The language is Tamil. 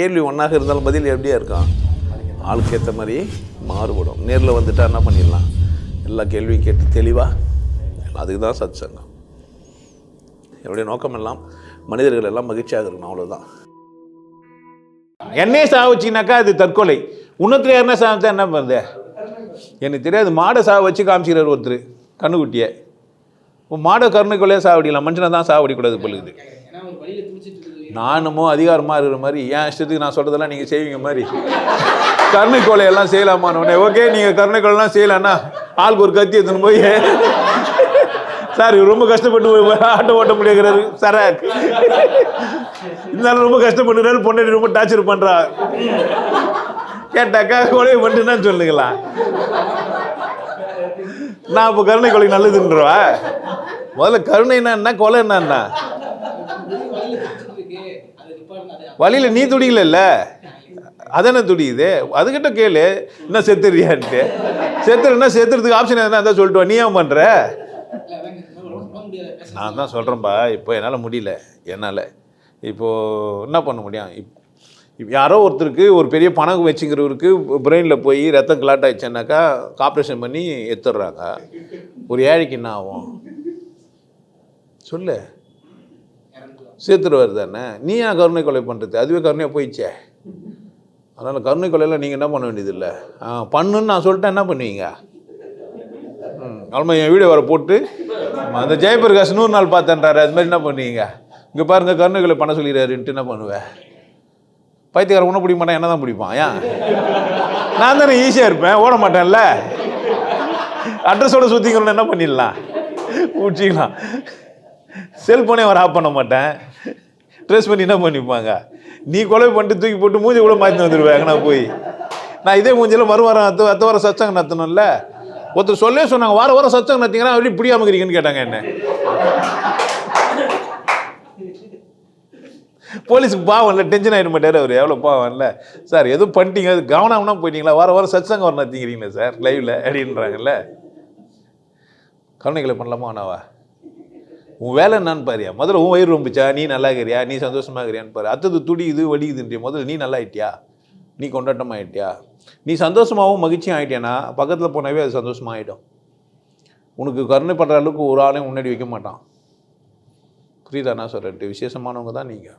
கேள்வி ஒன்றாக இருந்தாலும் பதில் எப்படியா இருக்கும்? ஆளுக்கு ஏற்ற மாதிரி மாறுபடும். நேரில் வந்துட்டா என்ன பண்ணிடலாம்? எல்லா கேள்வியும் கேட்டு தெளிவாக அதுக்கு தான் சத் சங்கம் என்னுடைய நோக்கம் எல்லாம் மனிதர்கள் எல்லாம் மகிழ்ச்சியாக இருக்கணும் அவ்வளோதான் என்னையே சாவச்சினாக்கா அது தற்கொலை. இன்னொருத்தர் யாருன்னா சாவிச்சா என்ன பண்ணுது எனக்கு தெரியாது மாடை சாவ வச்சு காமிச்சிக்கிறார் ஒருத்தர் கண்ணுக்குட்டியை. மாடை கருணை கொலையாக சாவடிக்கலாம் மனுஷனை தான் சாவடிக்கூடாது பொழுது நானுமோ அதிகாரமாக இருக்கிற மாதிரி என் இஷ்டத்துக்கு நான் சொல்கிறதெல்லாம் நீங்கள் செய்வீங்க மாதிரி. கருணை கொலையெல்லாம் செய்யலாமான்னு ஓகே நீங்கள் கருணை கொலைலாம் செய்யலாம்னா ஆளுக்கு ஒரு கத்தி எடுத்துன்னு போய் சார் ரொம்ப கஷ்டப்பட்டு ஆட்டோ ஓட்ட முடியாது சார் இருந்தாலும் ரொம்ப கஷ்டப்படுறாரு பொண்ணு ரொம்ப டார்ச்சர் பண்ணுறா கேட்டாக்கா கொலை பண்ணுன்னு சொல்லுங்களா? நான் இப்போ கருணை கொலை நல்லதுன்றவா? முதல்ல கருணை என்ன கொலை என்ன வழியில துடிச்சிட்டு இருக்கு அது நிப்பாட்டு அது வழியில் நீ துடிக்கல அதானே துடிக்குது? அதுக்கிட்ட கேளு. என்ன செத்துறியான்ட்டு செத்துறன்னா செத்துறதுக்கு ஆப்ஷன் எதனா இருந்தால் சொல்லிட்டு நீ ஏன் பண்ணுற நான் தான் சொல்கிறேன்பா இப்போ என்னால் முடியல. என்னால். இப்போது என்ன பண்ண முடியும்? இப் யாரோ ஒருத்தருக்கு ஒரு பெரிய பணம் வச்சுக்கிறவருக்கு பிரெயினில் போய் ரத்தம் கிளாட் ஆயிடுச்சுன்னாக்கா ஆப்ரேஷன் பண்ணி எடுத்துடுறாங்க ஒரு ஏழைக்கு என்ன ஆகும்? சொல்லு. சேர்த்துருவார் தானே? நீ ஏன் கருணை கொலை பண்ணுறது அதுவே கருணையாக போயிடுச்சே. அதனால் கருணை கொலையில் நீங்கள் என்ன பண்ண வேண்டியதில்லை? ஆ பண்ணுன்னு நான் சொல்லிட்டேன் என்ன பண்ணுவீங்க? ம் அவ்வளோ என் வீடியோ வர போட்டு. அந்த ஜெயபிரகாஷ் நூறு நாள் பார்த்தேன்றாரு. அது மாதிரி என்ன பண்ணுவீங்க? இங்கே பாருங்கள் கருணை கொலை பண்ண சொல்லிடுறாருன்ட்டு என்ன பண்ணுவேன் பைத்தியக்காரன் ஒன்றும் பிடிக்க மாட்டான் என்ன தான் பிடிப்பான். ஏன்? நான் தானே ஈஸியாக இருப்பேன் ஓட மாட்டேன்ல. அட்ரஸோட சுற்றிக்கணும்னு என்ன பண்ணிடலாம்? ஊற்றிக்கலாம் செல்ஃபோனே அவர் ஆஃப் பண்ண மாட்டேன். ட்ரேஸ் பண்ணி என்ன பண்ணிப்பாங்க? நீ கொலை பண்ணிட்டு தூக்கி போட்டு மூஞ்சி கூட மாற்றி வந்துடுவேன் நான் போய். நான் இதே மூஞ்சியில் மறு வாரம் அத்த அத்த வாரம் சச்சங்க நடத்தணும்ல? ஒருத்தர் சொல்லவே சொன்னாங்க வார வாரம் சச்சங்க நடத்தீங்கன்னா அப்படி பிடியாம இருக்கிறீங்கன்னு கேட்டாங்க என்ன? போலீஸுக்கு பாவம் இல்லை டென்ஷன் ஆகிட மாட்டார் அவர். எவ்வளோ பாவம் இல்லை சார் எதுவும் பண்ணிட்டீங்க அது கவனம்னா போயிட்டீங்களா? வார வாரம் சச்சங்க வர நடத்திக்கிறீங்களா சார் லைவில் அப்படின்றாங்கல்ல? கருணைகளை பண்ணலாமா வேணாவா உன் வேலை என்னன்னு பாரியா முதல்ல உன் வயிறு ரொம்பிச்சா நீ நல்லா இருக்கிறியா நீ சந்தோஷமாக இருக்கிறியான்னு பாரு. அடுத்தது துடிக்குது வலிக்குதுன்றிய முதல்ல நீ நல்லா ஆயிட்டியா நீ கொண்டாட்டமாக ஆயிட்டியா நீ சந்தோஷமாகவும் மகிழ்ச்சியும் ஆயிட்டியானா பக்கத்தில் போனாவே அது சந்தோஷமாக ஆகிடும் உனக்கு கருணைப்படுற அளவுக்கு ஒரு ஆளையும் முன்னாடி வைக்க மாட்டான். புரியுதா நான் சொல்கிறேன் விசேஷமானவங்க தான் நீங்கள்